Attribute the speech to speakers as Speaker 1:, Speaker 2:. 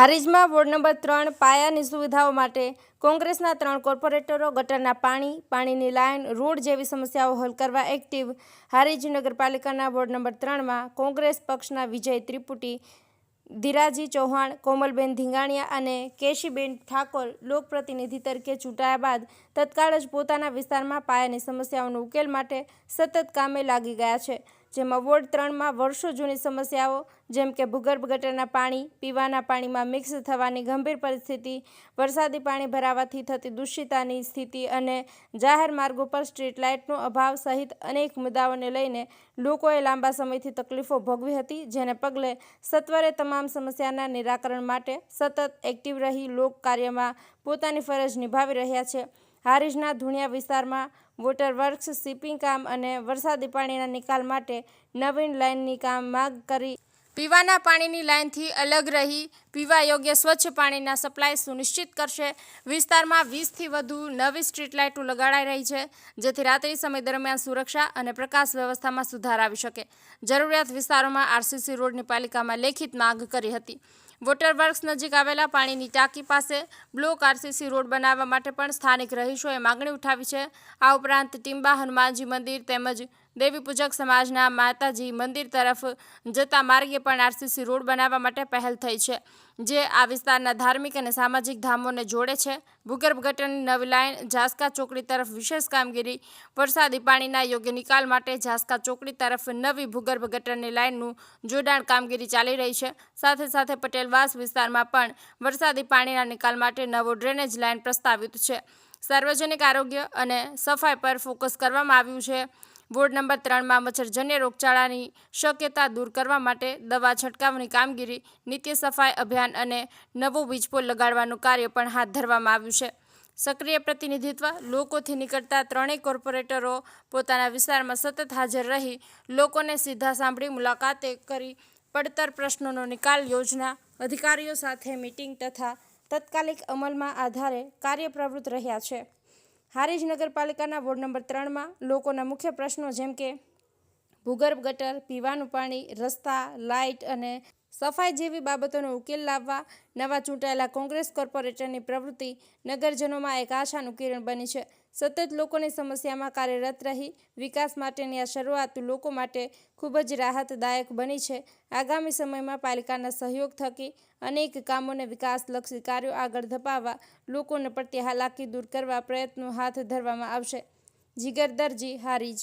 Speaker 1: હારીજમાં ward number ત્રણ પાયાની સુવિધાઓ માટે કોંગ્રેસના ત્રણ કોર્પોરેટરો, ગટરના પાણી, પાણીની લાઇન રોડ જેવી સમસ્યાઓ હલ કરવા એક્ટિવ. હારીજ નગરપાલિકાના વોર્ડ નંબર ત્રણમાં કોંગ્રેસ પક્ષના વિજય ત્રિપુટી, ધીરાજી ચૌહાણ, કોમલબેન ધીંગાણિયા અને કેશીબેન ઠાકોર લોકપ્રતિનિધિ તરીકે ચૂંટાયા બાદ તત્કાળ જ પોતાના વિસ્તારમાં પાયાની સમસ્યાઓનો ઉકેલ માટે સતત કામે લાગી ગયા છે. જેમાં વોર્ડ ત્રણમાં વર્ષો જૂની સમસ્યાઓ, જેમ કે ભૂગર્ભ ગટરના પાણી, પીવાના પાણીમાં મિક્સ થવાની ગંભીર પરિસ્થિતિ, વરસાદી પાણી ભરાવાથી થતી દૂષિતાની સ્થિતિ અને જાહેર માર્ગો પર સ્ટ્રીટ લાઇટનો અભાવ સહિત અનેક મુદ્દાઓને લઈને લોકોએ લાંબા સમયથી તકલીફો ભોગવી હતી, જેને પગલે સત્વરે તમામ સમસ્યાના નિરાકરણ માટે સતત એક્ટિવ રહી લોક કાર્યમાં પોતાની ફરજ નિભાવી રહ્યા છે. હારીજના ધુણિયા વિસ્તારમાં વોટર વર્ક્સ શિપિંગ કામ અને વરસાદી પાણીના નિકાલ માટે નવીન લાઇનની કામ માગ કરી પીવાના પાણીની લાઇનથી અલગ રહી, પીવા યોગ્ય સ્વચ્છ પાણીના સપ્લાય સુનિશ્ચિત કરશે. વિસ્તારમાં વીસથી વધુ નવી સ્ટ્રીટ લાઇટો લગાડાઈ રહી છે, જેથી રાત્રિ સમય દરમિયાન સુરક્ષા અને પ્રકાશ વ્યવસ્થામાં સુધાર આવી શકે. જરૂરિયાત વિસ્તારોમાં આરસીસી રોડની પાલિકામાં લેખિત માંગ કરી હતી. વોટર વર્ક્સ નજીક આવેલા પાણીની ટાંકી પાસે બ્લોક આરસીસી રોડ બનાવવા માટે પણ સ્થાનિક રહીશોએ માગણી ઉઠાવી છે. આ ઉપરાંત ટીંબા હનુમાનજી મંદિર તેમજ દેવી પૂજક સમાજના માતાજી મંદિર તરફ જતા માર્ગે પણ આરસીસી રોડ બનાવવા માટે પહેલ થઈ છે, જે આ વિસ્તારના ધાર્મિક અને સામાજિક ધામોને જોડે છે. ભૂગર્ભ ગટરની નવી લાઇન ઝાસ્કા ચોકડી તરફ વિશેષ કામગીરી, વરસાદી પાણીના યોગ્ય નિકાલ માટે ઝાસ્કા ચોકડી તરફ નવી ભૂગર્ભ ગટરની લાઇનનું જોડાણ કામગીરી ચાલી રહી છે. સાથે સાથે પટેલવાસ વિસ્તારમાં પણ વરસાદી પાણીના નિકાલ માટે નવો ડ્રેનેજ લાઇન પ્રસ્તાવિત છે. સાર્વજનિક આરોગ્ય અને સફાઈ પર ફોકસ કરવામાં આવ્યું છે. વોર્ડ નંબર ત્રણમાં મચ્છરજન્ય રોગચાળાની શક્યતા દૂર કરવા માટે દવા છંટકાવની કામગીરી, નિત્ય સફાઈ અભિયાન અને નવો વીજપોલ લગાડવાનું કાર્ય પણ હાથ ધરવામાં આવ્યું છે. સક્રિય પ્રતિનિધિત્વ, લોકોથી નીકળતા ત્રણેય કોર્પોરેટરો પોતાના વિસ્તારમાં સતત હાજર રહી, લોકોને સીધા સાંભળી મુલાકાતે કરી પડતર પ્રશ્નોનો નિકાલ, યોજના, અધિકારીઓ સાથે મીટિંગ તથા તત્કાલિક અમલમાં આધારે કાર્યપ્રવૃત્ત રહ્યા છે. હારીજ નગરપાલિકાના વોર્ડ નંબર ત્રણમાં લોકોના મુખ્ય પ્રશ્નો જેમ કે ભૂગર્ભ ગટર, પીવાનું પાણી, રસ્તા, લાઇટ અને સફાઈ જેવી બાબતોનો ઉકેલ લાવવા, નવા ચૂંટાયેલા કોંગ્રેસ કોર્પોરેટરની પ્રવૃત્તિ, નગરજનોમાં એક આશાનું કિરણ બની છે. સતત લોકોની સમસ્યામાં કાર્યરત રહી, વિકાસ માટેની આ શરૂઆત લોકો માટે ખૂબ જ રાહતદાયક બની છે. આગામી સમયમાં પાલિકાના સહયોગ થકી અનેક કામોને વિકાસલક્ષી કાર્યો આગળ ધપાવવા લોકોને પડતી હાલાકી દૂર કરવા પ્રયત્નો હાથ ધરવામાં આવશે. જીગર દરજી, હારીજ.